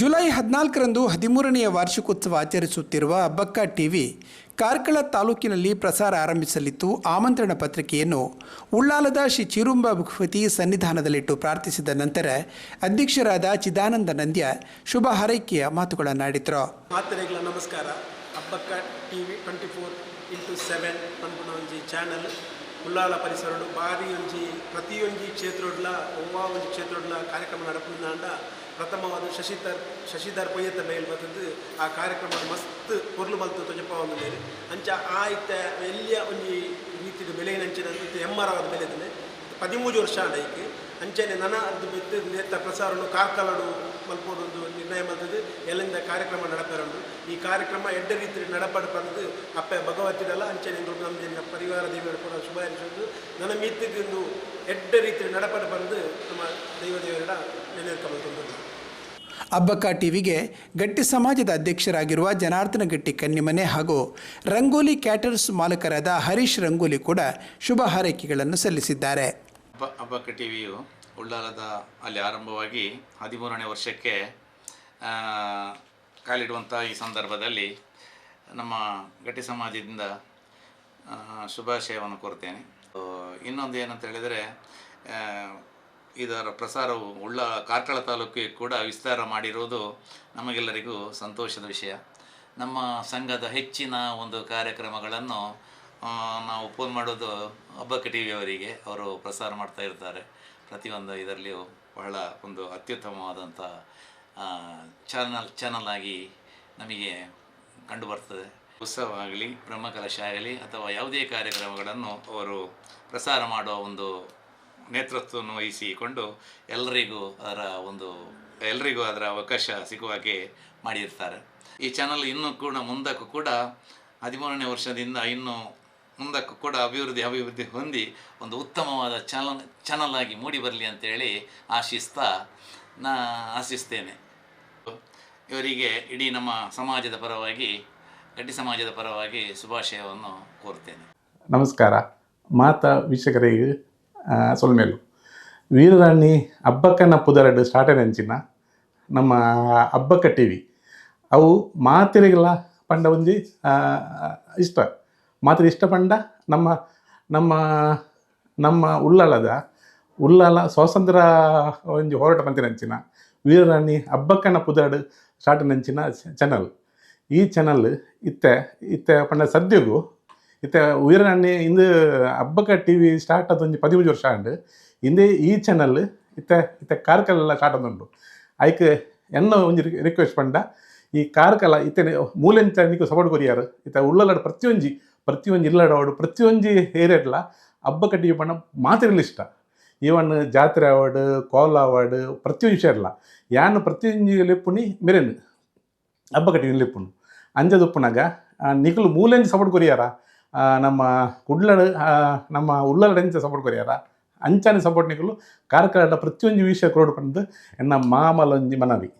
July ಹದಿನಾಲ್ಕರಂದು ಹದಿಮೂರನೆಯ ವಾರ್ಷಿಕೋತ್ಸವ ಆಚರಿಸುತ್ತಿರುವ ಅಬ್ಬಕ್ಕ ಟಿವಿ, ಕಾರ್ಕಳ ತಾಲೂಕಿನಲ್ಲಿ ಪ್ರಸಾರ ಆರಂಭಿಸಲಿದ್ದು, ಆಮಂತ್ರಣ ಪತ್ರಿಕೆಯನ್ನು ಉಳ್ಳಾಲದ ಶ್ರೀ ಚಿರುಂಬ ಭಗವತಿ ಸನ್ನಿಧಾನದಲ್ಲಿಟ್ಟು ಪ್ರಾರ್ಥಿಸಿದ ನಂತರ ಅಧ್ಯಕ್ಷರಾದ ಚಿದಾನಂದ ನಂದ್ಯ ಶುಭ ಹಾರೈಕೆಯ ಮಾತುಗಳನ್ನಾಡಿದರು. ನಮಸ್ಕಾರ. Abbakka TV twenty four into seven ಒಂಜಿ ಚಾನಲ್. ಉಳ್ಳಾಲ ಪರಿಸರ ಬಾರಿ ಒಂಜಿ, ಪ್ರತಿಯೊಂಜಿ ಒವ್ವ ಒಂಜಿ ಕಾರ್ಯಕ್ರಮ ನಡಪುನಾಂಡ ಪ್ರಥಮವಾದ ಶಶಿಧರ್ ಶಶಿಧರ್ ಪೊಯ್ಯತ್ತ ಮೇಲ್ ಬರ್ತದ್ದು ಆ ಕಾರ್ಯಕ್ರಮದ ಮಸ್ತ್ ಪೊರ್ಲು ಮಲ್ತು ತೊಜಪ್ಪ ಒಂದು ಅಂಚ ಆ ಇತ್ತ ಎಲ್ಲಿಯ ಒಂಜಿ ರೀತಿಯ ಬೆಲೆಯಿನಂಚಿನ ಎಮ್ಮರವಾದ ಬೆಲೆದನೆ ಪದಿಮೂರು ವರ್ಷ ಆಂಡ ಈಕೆ. ಅಂಚನೆ ನನ ಅದು ಬಿತ್ತು ನೇತ ಪ್ರಸಾರನು ಕಾರ್ಕಲಡು ಮಲ್ಪೋದೊಂದು ನಿರ್ಣಯ ಮಲ್ತದ್ದು ಎಲ್ಲಿಂದ ಕಾರ್ಯಕ್ರಮ ನಡಪೆರಂಡು. ಈ ಕಾರ್ಯಕ್ರಮ ಎಡ್ಡ ರೀತಿ ನಡಪಡ ಬಂದು ಅಪ್ಪ ಭಗವತಿಡಲ್ಲ ಅಂಚನೆ ನಮ್ಮ ಪರಿವಾರ ದೇವರು ಕೂಡ ಶುಭ ಹರಿಸೋದು ನನ್ನ ಮಿತ್ತಿಗೊಂದು ಎಡ್ಡ ರೀತಿ ನಡಪಡ ಬಂದು ನಮ್ಮ ದೈವ ದೇವರ ನೆನೆದ್ಕೊಂಡು ಅಬ್ಬಕ್ಕ ಟಿವಿಗೆ ಗಟ್ಟಿ ಸಮಾಜದ ಅಧ್ಯಕ್ಷರಾಗಿರುವ ಜನಾರ್ದನ ಗಟ್ಟಿ ಕನ್ನಿಮನೆ ಹಾಗೂ ರಂಗೋಲಿ ಕ್ಯಾಟರ್ಸ್ ಮಾಲಕರಾದ ಹರೀಶ್ ರಂಗೋಲಿ ಕೂಡ ಶುಭ ಹಾರೈಕೆಗಳನ್ನು ಸಲ್ಲಿಸಿದ್ದಾರೆ. ಅಬ್ಬಕ್ಕ ಟಿವಿಯು ಉಳ್ಳಾಲದ ಅಲ್ಲಿ ಆರಂಭವಾಗಿ ಹದಿಮೂರನೇ ವರ್ಷಕ್ಕೆ ಕಾಲಿಡುವಂಥ ಈ ಸಂದರ್ಭದಲ್ಲಿ ನಮ್ಮ ಗಟ್ಟಿ ಸಮಾಜದಿಂದ ಶುಭಾಶಯವನ್ನು ಕೋರ್ತೇನೆ ಇನ್ನೊಂದು ಏನಂತ ಹೇಳಿದರೆ ಇದರ ಪ್ರಸಾರವು ಉಳ್ಳ ಕಾರ್ಕಳ ತಾಲೂಕಿಗೆ ಕೂಡ ವಿಸ್ತಾರ ಮಾಡಿರುವುದು ನಮಗೆಲ್ಲರಿಗೂ ಸಂತೋಷದ ವಿಷಯ. ನಮ್ಮ ಸಂಘದ ಹೆಚ್ಚಿನ ಒಂದು ಕಾರ್ಯಕ್ರಮಗಳನ್ನು ನಾವು ಫೋನ್ ಮಾಡೋದು ಹಬ್ಬಕ್ಕೆ ಟಿ ವಿಯವರಿಗೆ ಅವರು ಪ್ರಸಾರ ಮಾಡ್ತಾ ಇರ್ತಾರೆ. ಪ್ರತಿಯೊಂದು ಇದರಲ್ಲಿಯೂ ಬಹಳ ಒಂದು ಅತ್ಯುತ್ತಮವಾದಂಥ ಚಾನಲ್ ಚಾನಲ್ ಆಗಿ ನಮಗೆ ಕಂಡುಬರ್ತದೆ ಉತ್ಸವ ಆಗಲಿ ಬ್ರಹ್ಮಕಲಶ ಆಗಲಿ ಅಥವಾ ಯಾವುದೇ ಕಾರ್ಯಕ್ರಮಗಳನ್ನು ಅವರು ಪ್ರಸಾರ ಮಾಡುವ ಒಂದು ನೇತೃತ್ವವನ್ನು ವಹಿಸಿಕೊಂಡು ಎಲ್ಲರಿಗೂ ಅದರ ಒಂದು ಎಲ್ಲರಿಗೂ ಅದರ ಅವಕಾಶ ಸಿಗುವ ಹಾಗೆ ಮಾಡಿರ್ತಾರೆ. ಈ ಚಾನಲ್ ಇನ್ನೂ ಕೂಡ ಮುಂದಕ್ಕೂ ಕೂಡ ಹದಿಮೂರನೇ ವರ್ಷದಿಂದ ಇನ್ನು ಮುಂದಕ್ಕೂ ಕೂಡ ಅಭಿವೃದ್ಧಿ ಅಭಿವೃದ್ಧಿ ಹೊಂದಿ ಒಂದು ಉತ್ತಮವಾದ ಚಾನಲ್ ಚಾನಲ್ ಆಗಿ ಮೂಡಿ ಬರಲಿ ಅಂತೇಳಿ ಆಶಿಸ್ತಾ ನಾ ಆಶಿಸ್ತೇನೆ. ಇವರಿಗೆ ಇಡೀ ನಮ್ಮ ಸಮಾಜದ ಪರವಾಗಿ, ಗಟ್ಟಿ ಸಮಾಜದ ಪರವಾಗಿ ಶುಭಾಶಯವನ್ನು ಕೋರ್ತೇನೆ. ನಮಸ್ಕಾರ. ಮಾತಾ ವೀಕ್ಷಕರಿಗೆ ಸೊಲ್ಮೇಲು ವೀರರಾಣಿ ಅಬ್ಬಕ್ಕನ ಪುದರಡ್ ಸ್ಟಾರ್ಟ್ ಅಂಚಿನ ನಮ್ಮ ಹಬ್ಬಕ್ಕ ಟಿ ವಿ ಅವು ಮಾತಿರಿಗೆಲ್ಲ ಪಂಡ ಒಂಜಿ ಇಷ್ಟ. ಮಾತಿರಿ ಇಷ್ಟ ಪಂಡ ನಮ್ಮ ನಮ್ಮ ನಮ್ಮ ಉಳ್ಳಾಲದ, ಉಳ್ಳಾಲ ಸ್ವಾತಂತ್ರ್ಯ ಒಂಜಿ ಹೋರಾಟ ಪಂತಿನಂಚಿನ ವೀರರಾಣಿ ಅಬ್ಬಕ್ಕನ ಪುದರಡು ಸ್ಟಾರ್ಟ್ ಅಂಚಿನ ಚಾನಲ್ ಈ ಚಾನಲ್ ಇತ್ತೆ ಇತ್ತೆ ಪಂಡ ಸದ್ಯಗೂ ಇತ್ತೆ ಉಯರಣ್ಣೆ ಇಂದು ಹಬ್ಬಕ್ಕ ಟಿ ವಿ ಸ್ಟಾರ್ಟ್ ಆದ ಒಂಜಿ ಪದಿಮೂಜು ವರ್ಷ ಆಂಡ್ ಇಂದೇ ಈ ಚಾನಲ್ ಇತ್ತೆ ಇತ್ತೆ ಕಾರ್ಕಲೆಲ್ಲ ಸ್ಟಾರ್ಟ್ ಆದುಂಡು ಐಕ್ ಎನ್ನ ಒಂಜಿ ರಿಕ್ವೆಸ್ಟ್ ಪಂಡ ಈ ಕಾರ್ಕಲ ಇತ್ತೆ ಮೂಲೆಂಚ ನಿಕ್ಕು ಸಪೋರ್ಟ್ ಕೊರಿಯಾರು ಇತ್ತೆ ಉಳ್ಳಲಾಡು ಪ್ರತಿಯೊಂಜಿ ಪ್ರತಿಯೊಂಜಿ ಇಲ್ಲಡವಾಡು ಪ್ರತಿಯೊಂಜಿ ಏರಿಯಾಡ್ಲ ಹಬ್ಬಕ್ಕ ಟಿ ವಿ ಪಂಡ ಮಾತಿರಲಿ ಇಷ್ಟ ಈವನ್ ಜಾತ್ರೆ ಅವಾರ್ಡ್ ಕೋಲ ಅವಾರ್ಡ್ ಪ್ರತಿಯೊಂದು ವಿಷಯ ಇರಲ್ಲ ಯಾನು ಪ್ರತಿಯೊಂಜಿ ಲೆಪ್ಪುನಿ ಮೆರೆನ್ ಹಬ್ಬಕ್ಕ ಟಿ ವಿ ಲೆಪ್ಪುನು ಅಂಜದು ಉಪ್ಪುನಾಗ ನಿಖಲು ಮೂಲೆಂಚ ಸಪೋರ್ಟ್ ಕೊರಿಯಾರ ಆ, ನಮ್ಮ ಉಡ್ಲಡ್ ನಮ್ಮ ಉಳ್ಳಲ್ಡೆಂಚ ಸಪೋರ್ಟ್ ಕೊರಿಯಾರ ಅಂಚಾನೆ ಸಪೋರ್ಟ್ ನಿಕಲು ಕಾರ್ಕಳ ಪ್ರತಿಯೊಂದು ವಿಷಯ ಕ್ರೋಡ್ ಪಂದು ಎನ್ನ ಮಾಮಲೊಂಜಿ ಮನವಿ.